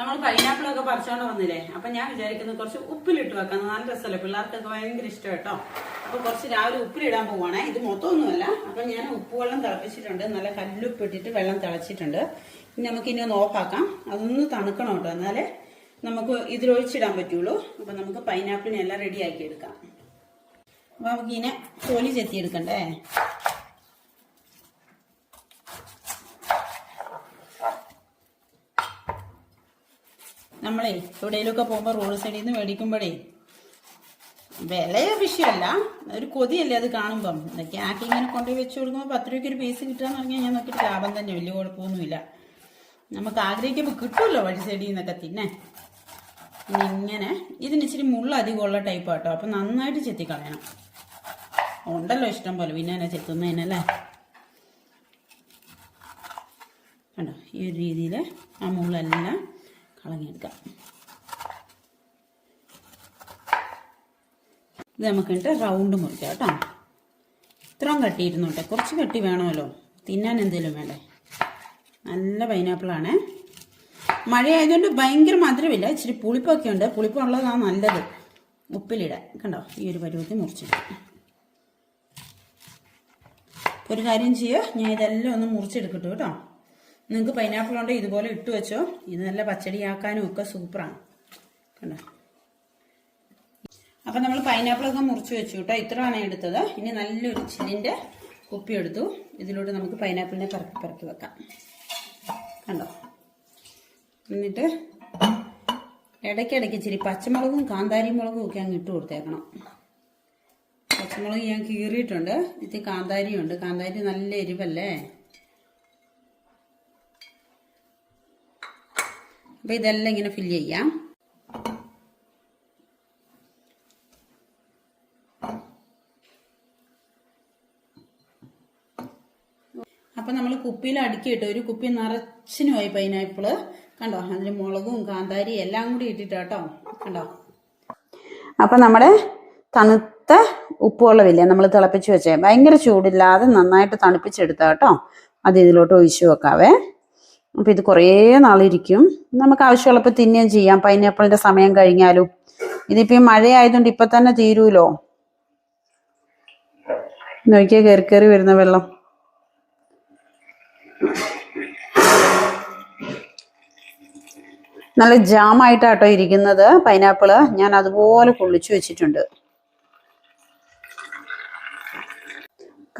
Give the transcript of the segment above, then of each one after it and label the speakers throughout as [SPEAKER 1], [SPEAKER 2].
[SPEAKER 1] നമ്മൾ പൈനാപ്പിൾ ഒക്കെ പറിച്ചോണ്ട് വന്നില്ലേ? അപ്പൊ ഞാൻ വിചാരിക്കുന്നത് കുറച്ച് ഉപ്പിലിട്ട് വെക്കാം നല്ല രസമല്ലേ? പിള്ളേർക്കൊക്കെ ഭയങ്കര ഇഷ്ടം കേട്ടോ. അപ്പൊ കുറച്ച് രാവിലെ ഉപ്പിലിടാൻ പോവാണേ. ഇത് മൊത്തമൊന്നുമല്ല. അപ്പൊ ഞാൻ ഉപ്പ് വെള്ളം തിളപ്പിച്ചിട്ടുണ്ട്. നല്ല കല്ലുപ്പ് ഇട്ടിട്ട് വെള്ളം തിളച്ചിട്ടുണ്ട്. ഇനി നമുക്ക് ഇനി ഒന്ന് ഓഫാക്കാം. അതൊന്ന് തണുക്കണം കേട്ടോ. എന്നാലേ നമുക്ക് ഇതിലൊഴിച്ചിടാൻ പറ്റുള്ളൂ. അപ്പൊ നമുക്ക് പൈനാപ്പിളിനെ എല്ലാം റെഡി ആക്കി എടുക്കാം. അപ്പൊ നമുക്ക് ഇതിനെ തൊലി ചെത്തിയെടുക്കണ്ടേ? നമ്മളെ എവിടെയെങ്കിലുമൊക്കെ പോകുമ്പോൾ റോഡ് സൈഡിൽ നിന്ന് മേടിക്കുമ്പോഴേ വിലയ വിഷയമല്ല. ഒരു കൊതിയല്ലേ അത് കാണുമ്പം. ഇതൊക്കെ ആക്കി ഇങ്ങനെ കൊണ്ടുപോയി വെച്ച് കൊടുക്കുമ്പോൾ പത്ത് രൂപയ്ക്ക് ഒരു പീസ് കിട്ടുകയെന്ന് പറഞ്ഞാൽ ഞാൻ നോക്കിയിട്ട് ലാഭം തന്നെ. വലിയ കുഴപ്പമൊന്നുമില്ല. നമുക്ക് ആഗ്രഹിക്കുമ്പോൾ കിട്ടുമല്ലോ വഴി സൈഡിൽ നിന്നൊക്കെ തിന്നെ. ഇങ്ങനെ ഇതിന് ഇച്ചിരി മുള്ള അധികമുള്ള ടൈപ്പ് കേട്ടോ അപ്പം നന്നായിട്ട് ചെത്തിക്കളയണം ഉണ്ടല്ലോ ഇഷ്ടം പോലെ. പിന്നെ എന്നെ ചെത്തുന്നതിനല്ലേ കണ്ടോ? ഈ ഒരു രീതിയിൽ ആ മുള്ളെല്ലാം കളഞ്ഞെടുക്കാം. ഇത് നമുക്കിട്ട് റൗണ്ട് മുറിക്കാം കേട്ടോ. ഇത്രയും കട്ടിയിരുന്നോട്ടെ കുറച്ച് കട്ടി വേണമല്ലോ. തിന്നാൻ എന്തെങ്കിലും വേണ്ടേ? നല്ല പൈനാപ്പിളാണേ മഴയായതുകൊണ്ട് ഭയങ്കര മധുരമില്ല. ഇച്ചിരി പുളിപ്പൊക്കെ ഉണ്ട്. പുളിപ്പുള്ളതാണ് നല്ലത്. ഉപ്പിലിടാൻ. കണ്ടോ? ഈ ഒരു പരുവത്തിൽ മുറിച്ചിടാം. ഒരു കാര്യം ചെയ്യുക ഞാൻ ഇതെല്ലാം ഒന്ന് മുറിച്ചെടുക്കട്ടെ കേട്ടോ. നിങ്ങൾക്ക് പൈനാപ്പിൾ ഉണ്ട്? ഇതുപോലെ ഇട്ട് വെച്ചോ. ഇത് നല്ല പച്ചടിയാക്കാനും ഒക്കെ സൂപ്പറാണ് കണ്ടോ? അപ്പം നമ്മൾ പൈനാപ്പിളൊക്കെ മുറിച്ച് വെച്ചു കേട്ടോ. ഇത്രയാണ് എടുത്തത്. ഇനി നല്ലൊരു ചില്ലിന്റെ കുപ്പി എടുത്തു. ഇതിലൂടെ നമുക്ക് പൈനാപ്പിളിനെ പറക്കി പറക്കി വെക്കാം. കണ്ടോ? എന്നിട്ട് ഇടയ്ക്കിടയ്ക്ക് ഇച്ചിരി പച്ചമുളകും കാന്താരി മുളകും ഒക്കെ അങ്ങ് ഇട്ട് കൊടുത്തേക്കണം. പച്ചമുളക് ഞാൻ കീറിയിട്ടുണ്ട്. ഇത് കാന്താരിയുണ്ട്. കാന്താരി നല്ല എരിവല്ലേ? അപ്പം ഇതെല്ലാം ഇങ്ങനെ ഫില്ല് ചെയ്യാം. അപ്പം നമ്മൾ കുപ്പിയിൽ അടുക്കിയിട്ട് ഒരു കുപ്പി നിറച്ചിന് പോയി പൈനാപ്പിൾ കണ്ടോ? അതിന് മുളകും കാന്താരി എല്ലാം കൂടി ഇട്ടിട്ട് കേട്ടോ. കണ്ടോ? അപ്പം നമ്മുടെ തണുത്ത ഉപ്പുവെള്ളമില്ലേ നമ്മൾ തിളപ്പിച്ച് വെച്ചേ. ഭയങ്കര ചൂടില്ലാതെ നന്നായിട്ട് തണുപ്പിച്ചെടുത്ത കേട്ടോ. അത് ഇതിലോട്ട് ഒഴിച്ചു വെക്കാവേ. അപ്പം ഇത് കുറേ നാളിരിക്കും. നമുക്ക് ആവശ്യമുള്ളപ്പോൾ തിന്നുകയും ചെയ്യാം. പൈനാപ്പിളിന്റെ സമയം കഴിഞ്ഞാലും. ഇതിപ്പോൾ ഈ മഴയായതുകൊണ്ട് ഇപ്പം തന്നെ തീരുമല്ലോ നോക്കിയാൽ കയറി കയറി വരുന്ന വെള്ളം. നല്ല ജാമായിട്ടാട്ടോ ഇരിക്കുന്നത് പൈനാപ്പിൾ. ഞാൻ അതുപോലെ പൊള്ളിച്ചു വെച്ചിട്ടുണ്ട്.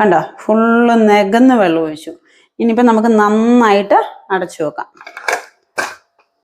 [SPEAKER 1] കണ്ടോ? ഫുള്ള് നികന്ന് വെള്ളം ഒഴിച്ചു. ഇനിയിപ്പോൾ നമുക്ക് നന്നായിട്ട് അടച്ചു വെക്കാം.